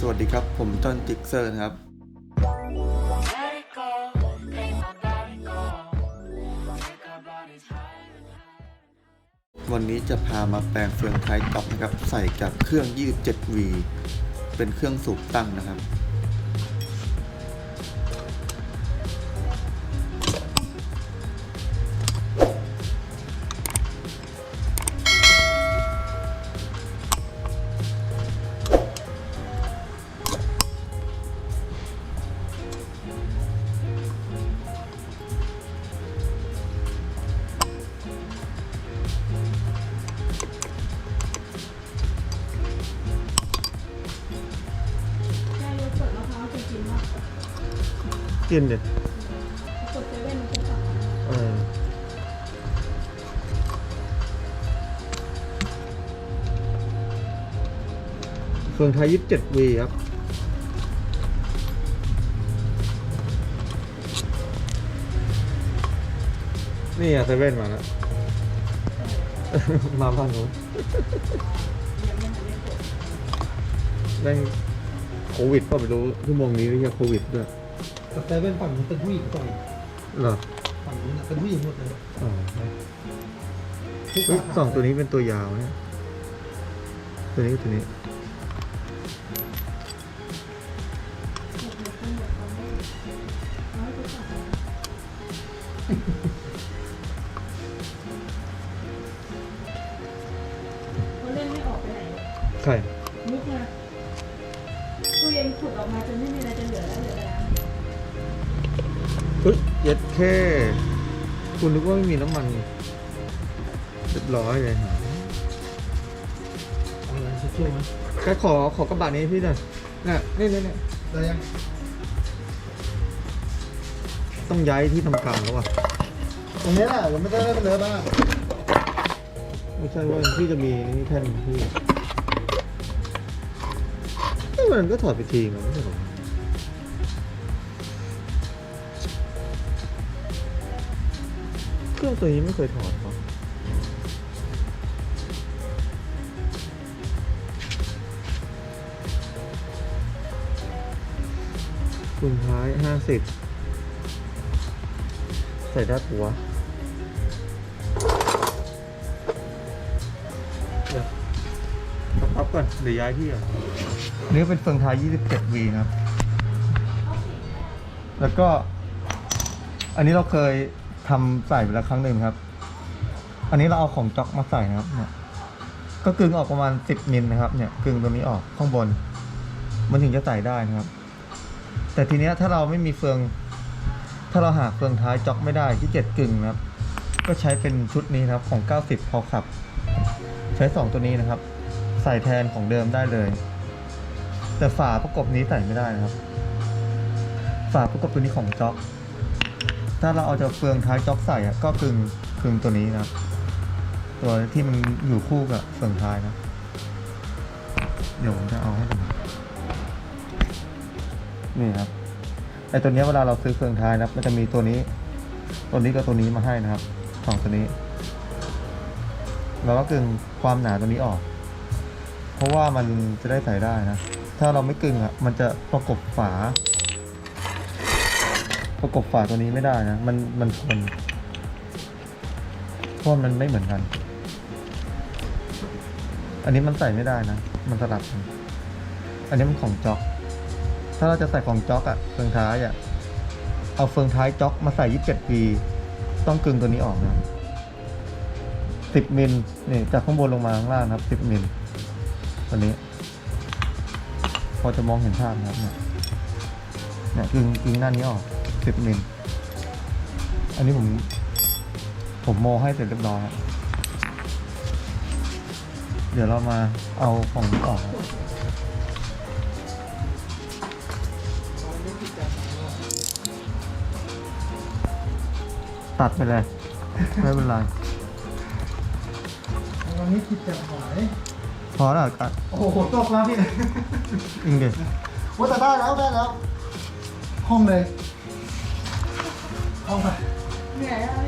สวัสดีครับ ผมจอห์นจิกเซอร์นะครับ วันนี้จะพามาแปลงเฟืองท้ายต็อกนะครับ ใส่กับเครื่อง 27V เป็นเครื่องสูบตั้งนะครับ กินเด็ดกดเซเว่นมันจะสั่งเออเฟืองท้าย 27V ครับ นี่อะเซเว่นมาแล้ว มาบ้านหนูแม่งโควิดก็ไม่รู้ชั่วโมงนี้ไม่ใช่โควิดด้วย แต่เซเว่นฝั่งนู้นเป็นผู้หญิงต่อยเหรอฝั่งนู้นน่ะเป็นผู้หญิงหมดเลยอ๋อทุกเฮ้ยสาขาสองตัวนี้เป็นตัวยาวเนี่ยตัวนี้กับตัวนี้ ยเย็ดแค่ คุณนึกว่าไม่มีน้ำมันเรียบร้อยเลยฮะเออะไรช่วยไหมแค่ขอขอกระบะนี้พี่หน่อยน่ะนี่นี่นี่ได้ยัง ต้องย้ายที่ทำการแล้วว่ะ ตรงนี้แหละเราไม่ได้ได้ไปเลยบ้างไม่ใช่ว่าพี่จะมีนี่แท่นพี่มันก็ถอดไปทีมันไม่ใช่หรอ รื่องตัวนี้ไม่เคยถอดครับคุณท้ายห้าสิบใส่ได้ปัวเดี๋ยวพับก่อน เดี๋ยวย้ายที่อะนี่เป็นเฟืองท้าย 27V ครับ แล้วก็อันนี้เราเคย ทำใส่ไปแล้วครั้งหนึ่งครับ อันนี้เราเอาของจ็อกมาใส่นะครับ เนี่ย ก็กึงออกประมาณ10มิลนะครับ เนี่ยกึงตัวนี้ออกข้างบน มันถึงจะใส่ได้นะครับ แต่ทีเนี้ยถ้าเราไม่มีเฟือง ถ้าเราหาเฟืองท้ายจ็อกไม่ได้ที่เจ็ดกึ่งนะครับ ก็ใช้เป็นชุดนี้นะครับของ 90 พอขับ ใช้สองตัวนี้นะครับ ใส่แทนของเดิมได้เลย แต่ฝาประกบนี้ใส่ไม่ได้นะครับ ฝาประกบตัวนี้ของจ็อก ถ้าเราเอาจากเฟืองท้ายจ็อกใส่อะก็กึ่งกึ่งตัวนี้นะ ตัวที่มันอยู่คู่กับเฟืองท้ายนะ เดี๋ยวผมจะเอาให้ดูนี่ครับไอตัวเนี้ยเวลาเราซื้อเฟืองท้ายนะมันจะมีตัวนี้ ตัวนี้กับตัวนี้มาให้นะครับสองตัวนี้เราก็กึ่งความหนาตัวนี้ออก เพราะว่ามันจะได้ใส่ได้นะ ถ้าเราไม่กึ่งอะ มันจะประกบฝา ประกบฝาตัวนี้ไม่ได้นะ มันมันชนเพราะมันไม่เหมือนกัน อันนี้มันใส่ไม่ได้นะ มันสลับกันอันนี้มันของจ็อก ถ้าเราจะใส่ของจ็อกอะเฟืองท้ายอะเอาเฟืองท้ายจ็อกมาใส่27ปีต้องกึ่งตัวนี้ออกนะสิบมิลนี่จากข้างบนลงมาข้างล่างครับสิบมิลตัวนี้ พอจะมองเห็นภาพนะครับเนี่ยเนี่ยกึ่งกึ่งหน้านี้ออก สิบมิลอันนี้ผม ผมโมให้เสร็จเรียบร้อยครับเดี๋ยวเรามาเอาของนี้ออกครับตัดไปเลย ไม่เป็นไรวันนี้คิดจะหายพอแล้วกัดโอ้โหตกแล้วพี่อิงเดว่าแต่ได้แล้วได้แล้วห้องเลย เข้ามาเหนื่อยอะไร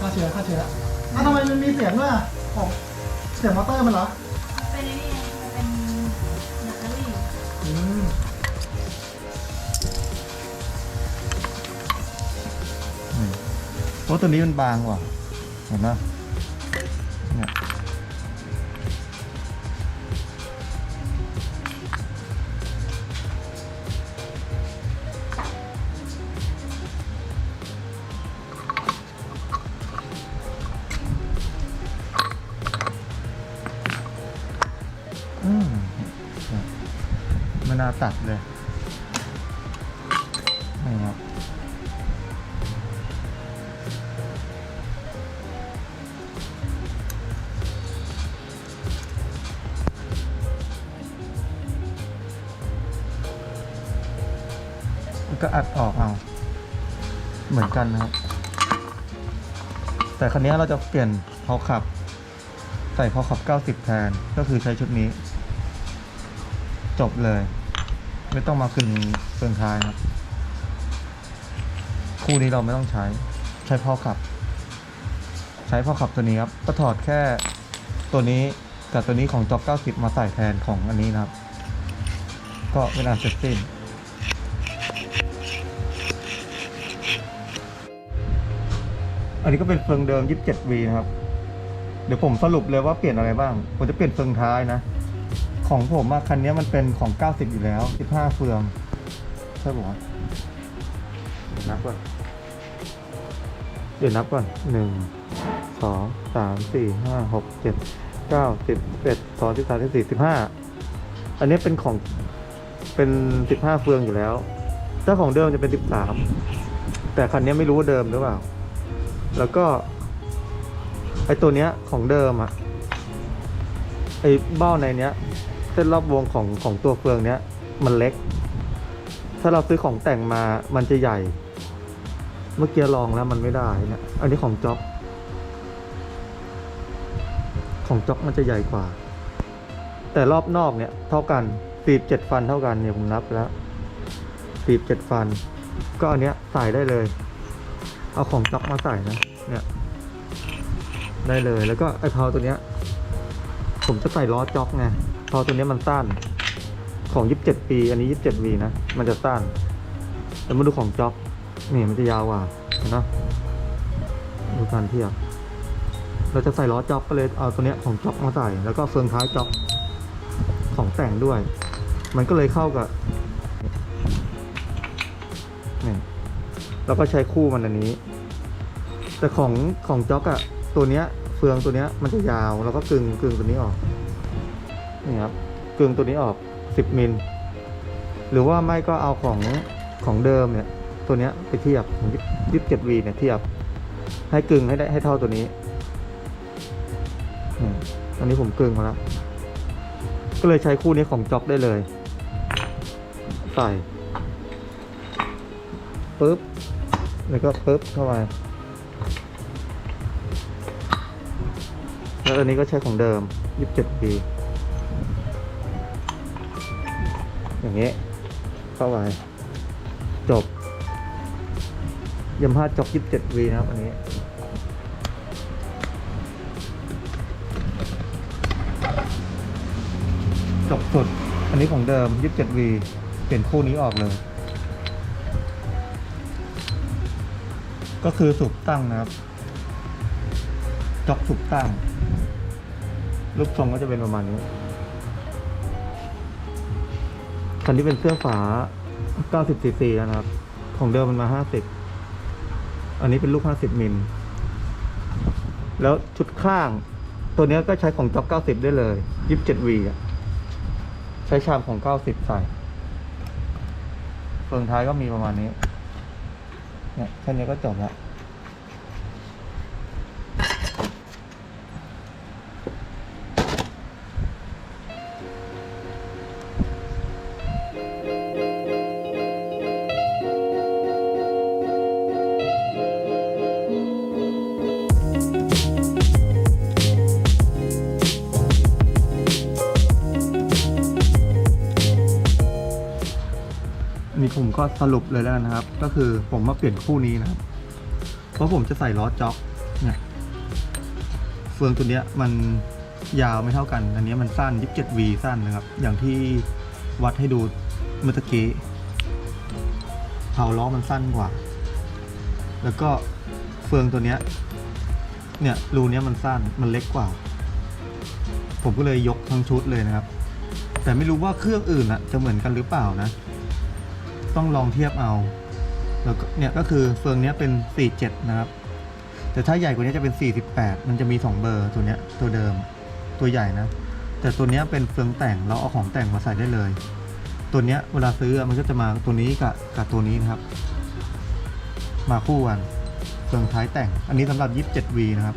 พี่าเชื้อฆ่าเชื้อแล้วทำไมมันมีเสียงด้วยอะของเสียงมอเตอร์มันเหรอเป็นนี่มันเป็นแบตเตอรี่อืมเพราะตัวนี้มันบางกว่าเห็นปะเนี่ย ไม่น่าตัดเลยนี่ครับก็อัดออกเอา เหมือนกันนะครับ แต่คันนี้เราจะเปลี่ยนพอขับ ใส่พอขับ 90 แทน ก็คือใช้ชุดนี้ จบเลย ไม่ต้องมากึ่งเฟืองท้ายครับ คู่นี้เราไม่ต้องใช้ ใช้พ่อขับ ใช้พ่อขับตัวนี้ครับ ก็ถอดแค่ตัวนี้กับตัวนี้ของจ็อก90 มาใส่แทนของอันนี้นะครับ ก็เวลาเสร็จสิ้นอันนี้ก็เป็นเฟืองเดิม 27V นะครับ เดี๋ยวผมสรุปเลยว่าเปลี่ยนอะไรบ้าง ผมจะเปลี่ยนเฟืองท้ายนะ ของผมอะคันนี้มันเป็นของ 90 อยู่แล้ว 15 เฟือง ใช่ปะวะนับก่อน เดี๋ยวนับก่อนหนึ่งสองสามสี่ห้าหกเจ็ดเก้าสิบเอ็ดสองสิบสามสิบสี่สิบห้าอันนี้เป็นของเป็น15เฟืองอยู่แล้ว ถ้าของเดิมจะเป็น13แต่คันนี้ไม่รู้ว่าเดิมหรือเปล่า แล้วก็ไอตัวเนี้ยของเดิมอะไอเบ้าในเนี้ย เส้นรอบวงของของตัวเฟืองเนี้ยมันเล็ก ถ้าเราซื้อของแต่งมามันจะใหญ่ เมื่อกี้ลองแล้วมันไม่ได้นี่ยอันนี้ของจ็อก ของจ็อกมันจะใหญ่กว่า แต่รอบนอกเนี่ยเท่ากันสีบเจ็ดฟันเท่ากันเนี่ยผมนับแล้วสีบเจ็ดฟัน ก็อันเนี้ยใส่ได้เลย เอาของจ็อกมาใส่นะ เนี่ย ได้เลยแล้วก็ไอ้เพาตัวเนี้ย ผมจะใส่ล้อจ็อกไง พาตัวนี้มันสั้น ของ 27 ปี อันนี้ 27 วีนะ มันจะสั้น แต่มาดูของจ็อกนี่มันจะยาวกว่าเห็นไหมดูการเทียบ เราจะใส่ล้อจ็อกก็เลยเอาตัวเนี้ยของจ็อกมาใส่ แล้วก็เฟืองท้ายจ็อกของแต่งด้วย มันก็เลยเข้ากับนี่แล้วก็ใช้คู่มันอันนี้ แต่ของของจ็อกอะตัวเนี้ยเฟืองตัวเนี้ยมันจะยาว แล้วก็กึงกึงตัวนี้ออก นี่ครับกึ่งตัวนี้ออก 10 มิล หรือว่าไม่ก็เอาของของเดิมเนี่ย ตัวเนี้ยไปเทียบยี่สิบเจ็ดวีเนี่ยเทียบ ให้กึ่งให้ได้ให้เท่าตัวนี้อันนี้ผมกึ่งมาแล้ว ก็เลยใช้คู่นี้ของจ็อกได้เลย ใส่ปึ๊บ แล้วก็ปึ๊บเข้าไปแล้วอันนี้ก็ใช้ของเดิม 27ปี อย่างนี้ยเข้าไปจบยมห้าจบ27วีนะครับอันนี้จบสุด อันนี้ของเดิม27วีเปลี่ยนคู่นี้ออกเลย ก็คือสุกตั้งนะครับจ็อกสุกตั้งรูปทรงก็จะเป็นประมาณนี้ คันนี้เป็นเสื้อฝา 90 ซีซีนะครับ ของเดิมมันมา 50 อันนี้เป็นลูก 50 มิล แล้วชุดข้าง ตัวนี้ก็ใช้ของจ็อก90 ได้เลย 27วีอะใช้ชามของ 90 ใส่เฟืองท้ายก็มีประมาณนี้ เนี่ยแค่นี้ก็จบละ ก็สรุปเลยแล้วนนะครับ ก็คือผมมาเปลี่ยนคู่นี้นะครับ เพราะผมจะใส่ล้อจ็อกเนี่ยเฟืองตัวเนี้ยมันยาวไม่เท่ากัน อันนี้มันสั้น 27V สั้นนะครับ อย่างที่วัดให้ดูเมื่อตะกี้เผาล้อมันสั้นกว่า แล้วก็เฟืองตัวเนี้ยเนี่ยรูเนี้ยมันสั้นมันเล็กกว่า ผมก็เลยยกทั้งชุดเลยนะครับ แต่ไม่รู้ว่าเครื่องอื่นอะจะเหมือนกันหรือเปล่านะ ต้องลองเทียบเอาแล้วก็เนี่ยก็คือเฟืองเนี้ยเป็น 47 นะครับ แต่ถ้าใหญ่กว่านี้จะเป็น 48 มันจะมี 2 เบอร์ตัวเนี้ยตัวเดิมตัวใหญ่นะ แต่ตัวเนี้ยเป็นเฟืองแต่งเราเอาของแต่งมาใส่ได้เลย ตัวเนี้ยเวลาซื้อมันก็จะมาตัวนี้กับกับตัวนี้นะครับ มาคู่กันเฟืองท้ายแต่ง อันนี้สำหรับ 27V นะครับ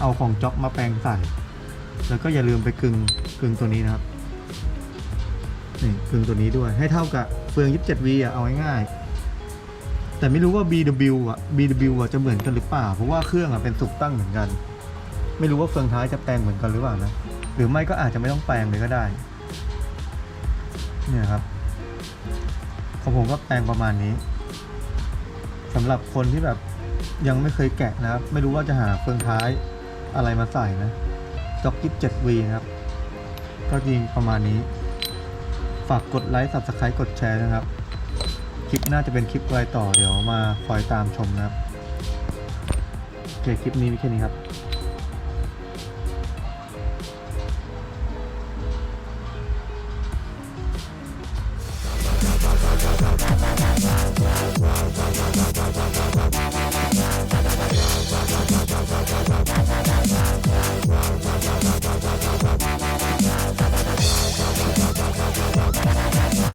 เอาของจ็อกมาแปลงใส่ แล้วก็อย่าลืมไปกึงกึงตัวนี้นะครับ นี่กึงตัวนี้ด้วยให้เท่ากับเฟือง 27V อะเอาง่ายๆแต่ไม่รู้ว่า BW อะ BW อะจะเหมือนกันหรือเปล่า เพราะว่าเครื่องอะเป็นสุกตั้งเหมือนกัน ไม่รู้ว่าเฟืองท้ายจะแปลงเหมือนกันหรือเปล่านะหรือไม่ก็อาจจะไม่ต้องแปลงเลยก็ได้เนี่ยครับของผมก็แปลงประมาณนี้สำหรับคนที่แบบยังไม่เคยแกะนะครับ ไม่รู้ว่าจะหาเฟืองท้ายอะไรมาใส่นะจ็อกยิบ 7V นะครับ ก็จริงประมาณนี้ ฝากกดไลค์ subscribe กดแชร์นะครับ คลิปน่าจะเป็นคลิปไวต่อเดี๋ยวมาคอยตามชมนะครับโอเคคลิปนี้มีแค่นี้ครับ